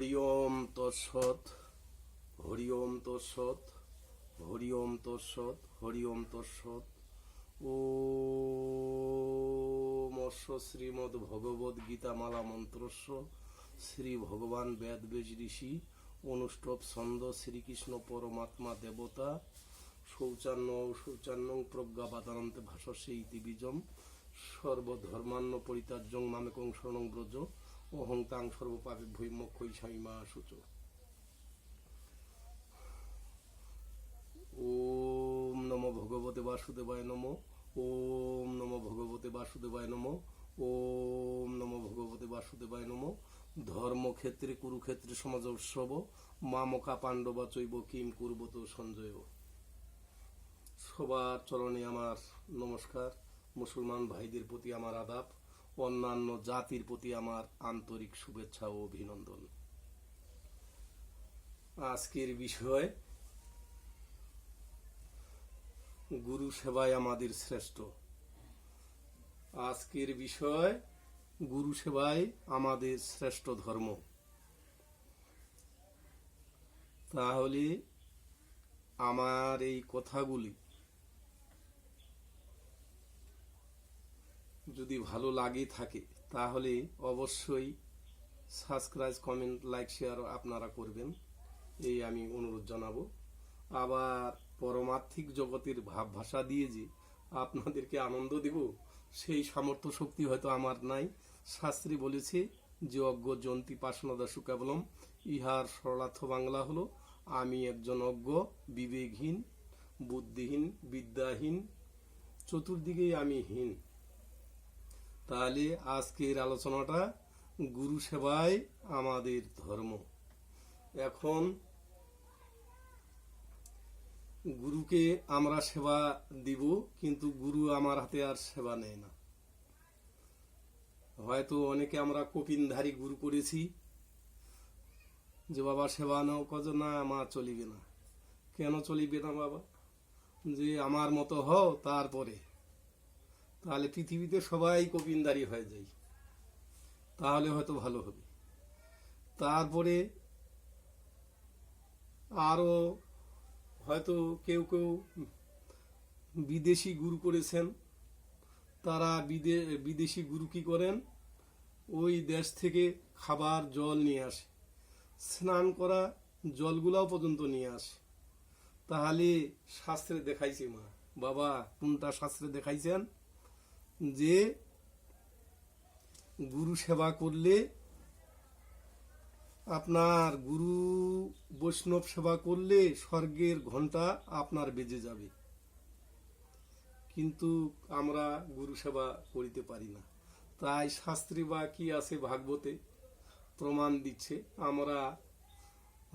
হরি ওম তৎসৎ হরি ওম তৎসৎ হরি ওম হরি ওম ও মৎস্য শ্রীমদ ভগবদ গীতা মালা মন্ত্রস্য। শ্রী ভগবান বেদ বেজ ঋষি অনুষ্ঠব ছন্দ শ্রীকৃষ্ণ পরমাত্মা দেবতা। শৌচান্ন শৌচান্নং প্রজ্ঞা বাদানন্তে ভাষস্যে ইতি বীজম। সর্বধর্মান্ন পরিত্যাজ্যং মামেকং শরণং ব্রজ। অহং তাং সর্বপাপে ভৈমক্ষৈ স্বামীমা সূচ। ওম নম ভগবতে বাসুদেবায় নম, ওম নম ভগবতে বাসুদেবায় নম, ওম নম ভগবতে বাসুদেবায় নম। ধর্মক্ষেত্রে, কুরুক্ষেত্রে সমাজ উৎসব, মামকা পাণ্ডবা চৈব কিম কুর্বত সঞ্জয়। সবার চরণে আমার নমস্কার। মুসলমান ভাইদের প্রতি আমার আদাব। অন্যান্য জাতির প্রতি আমার আন্তরিক শুভেচ্ছা ও অভিনন্দন। আজকের বিষয়, গুরু সেবায় আমাদের শ্রেষ্ঠ। আজকের বিষয়, গুরু সেবায় আমাদের শ্রেষ্ঠ ধর্ম। তাহলে, আমার এই কথাগুলি যদি ভালো লাগে থাকে, তাহলে অবশ্যই সাবস্ক্রাইব কমেন্ট লাইক শেয়ার আপনারা করবেন। এই আমি অনুরোধ জানাব। আবার পরমার্থিক জগতের ভাব ভাষা দিয়ে যে আপনাদেরকে আনন্দ দেব, সেই সামর্থ্য শক্তি হয়তো আমার নাই। শাস্ত্রী বলেছে যে অজ্ঞ জন্তি পাশনদা সুকাবলম ইহার সরলার্থ বাংলা হলো, আমি একজন অজ্ঞ, বিবেকহীন, বুদ্ধিহীন, বিদ্যাহীন। চতুর্দিকেই আমি হীন। তাহলে আজকের আলোচনাটা গুরু সেবাই আমাদের ধর্ম। এখন গুরুকে আমরা সেবা দিব, কিন্তু গুরু আমার হাতে আর সেবা নেয় না। হয়তো অনেকে আমরা কপিনধারী গুরু করেছি, যে বাবা সেবা নাও কজ না, মা চলিবে না। কেন চলিবে না বাবা? যে আমার মতো হও তারপরে। তাহলে পৃথিবীতে সবাই কপিনদারি হয়ে যায়। তাহলে হয়তো ভালো হবে। তারপরে আরও হয়তো কেউ কেউ বিদেশি গুরু করেছেন। তারা বিদে, বিদেশি গুরু কি করেন? ওই দেশ থেকে খাবার, জল নিয়ে আসে। স্নান করা জলগুলাও পর্যন্ত নিয়ে আসে। তাহলে শাস্ত্রে দেখাইছে মা। বাবা, কোনটা শাস্ত্রে দেখাইছেন? যে গুরু সেবা করলে আপনার গুরু বৈষ্ণব সেবা করলে স্বর্গের ঘণ্টা আপনার বেজে যাবে। কিন্তু আমরা গুরু সেবা করিতে পারি না। তাই শাস্ত্রী বা কি আছে ভাগবতে প্রমাণ দিচ্ছে, আমরা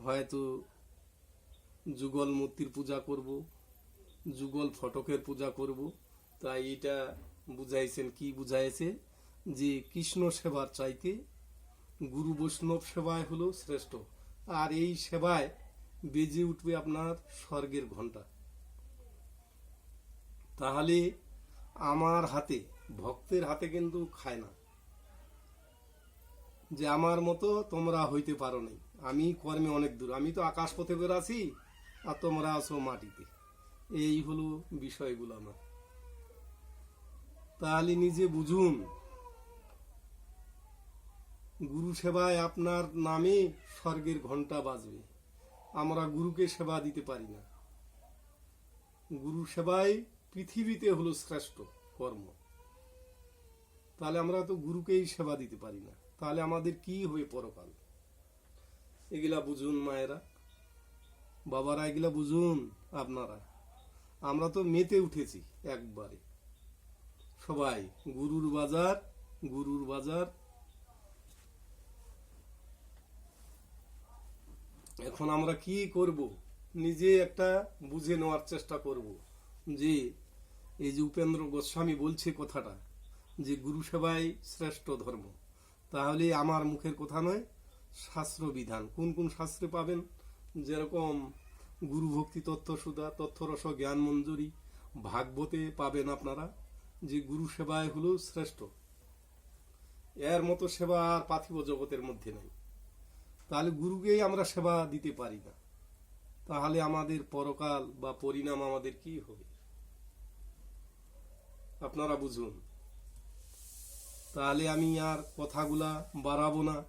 হয়তো যুগল মূর্তির পূজা করব, যুগল ফটকের পূজা করব, তাই এটা বুঝাইছেন, কি বুঝাইছে? যে কৃষ্ণ সেবার চাইতে গুরু বৈষ্ণব সেবায় হলো শ্রেষ্ঠ। আর এই সেবায় বেজে উঠবে আপনার স্বর্গের ঘণ্টা তাহলে আমার হাতে, ভক্তের হাতে কিন্তু খায় না। যে আমার মতো তোমরা হইতে পারো নাই। আমি কর্মে অনেক দূর। আমি তো আকাশ পথে বেরাছি আর তোমরা আছো মাটিতে। এই হলো বিষয়গুলো আমার। তাহলে নিজে বুঝুন, গুরু সেবায় আপনার নামে স্বর্গের ঘণ্টা বাজবে। আমরা গুরুকে সেবা দিতে পারি না। গুরু সেবায় পৃথিবীতে হলো শ্রেষ্ঠ কর্ম। তাহলে আমরা তো গুরুকেই সেবা দিতে পারি না। তাহলে আমাদের কি হবে পরকাল? এগুলা বুঝুন মায়েরা। বাবারা, এগুলা বুঝুন আপনারা। আমরা তো মেতে উঠেছি একবারে। সবাই, গুরুর বাজার গুরুর বাজার। এখন আমরা কি করব? নিজে একটা বুঝে নেওয়ার চেষ্টা করব যে, এই যে উপেন্দ্র গোস্বামী বলছে কথাটা যে, গুরু সেবাই শ্রেষ্ঠ ধর্ম। তাহলে আমার মুখের কথা নয় শাস্ত্র বিধান কোন কোন শাস্ত্রে পাবেন? যেরকম গুরু ভক্তি তত্ত্ব সুধা তথ্যরস জ্ঞান মঞ্জুরি, ভাগবতে পাবেন আপনারা। যে গুরু সেবায় হলো শ্রেষ্ঠ। এর মতো সেবা আর পার্থিব জগতের মধ্যে নাই। তাহলে গুরুকেই আমরা সেবা দিতে পারি না। তাহলে আমাদের পরকাল বা পরিণাম আমাদের কি হবে? আপনারা বুঝুন। তাহলে আমি আর কথাগুলা বাড়াবো না।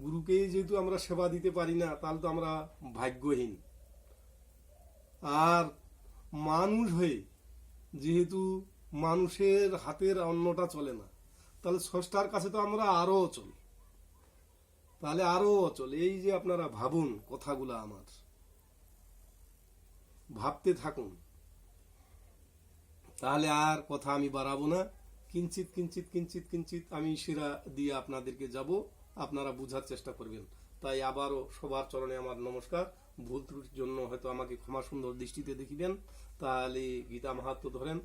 গুরুকে যেহেতু আমরা সেবা দিতে পারি না, তাহলে তো আমরা ভাগ্যহীন। আর মানুষ হয়ে যেহেতু মানুষের হাতের অন্নটা চলে না, তাহলে ষষ্ঠার কাছে তো আমরা আরও অচল। তাহলে আরও অচল। এই যে আপনারা ভাবুন কথাগুলো আমার। ভাবতে থাকুন। তাহলে আর কথা আমি বাড়াবো না। কিঞ্চিত কিঞ্চিত কিঞ্চিত কিঞ্চিত আমি সেরা দিয়ে আপনাদেরকে যাব। আপনারা বুঝার চেষ্টা করবেন। তাই আবারও সবার চরণে আমার নমস্কার। ভুল ত্রুটির জন্য হয়তো আমাকে ক্ষমা সুন্দর দৃষ্টিতে দেখিবেন। তাহলে গীতা মাহাত্ম ধরেন,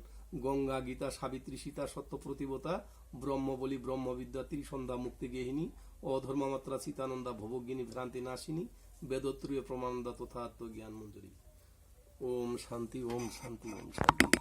গঙ্গা গীতা সাবিত্রী সীতা সত্য প্রতিবতা ব্রহ্ম বলি ব্রহ্মবিদ্যা ত্রিসন্ধ্যা মুক্তি গেহিনী, অধর্মমাত্রা সীতানন্দা ভবজ্ঞিনী ভ্রান্তি নাশিনী, বেদত্রীয় প্রমানন্দা তথা আত্মজ্ঞান মঞ্জুরি। ওম শান্তি ওম শান্তি ওম শান্তি।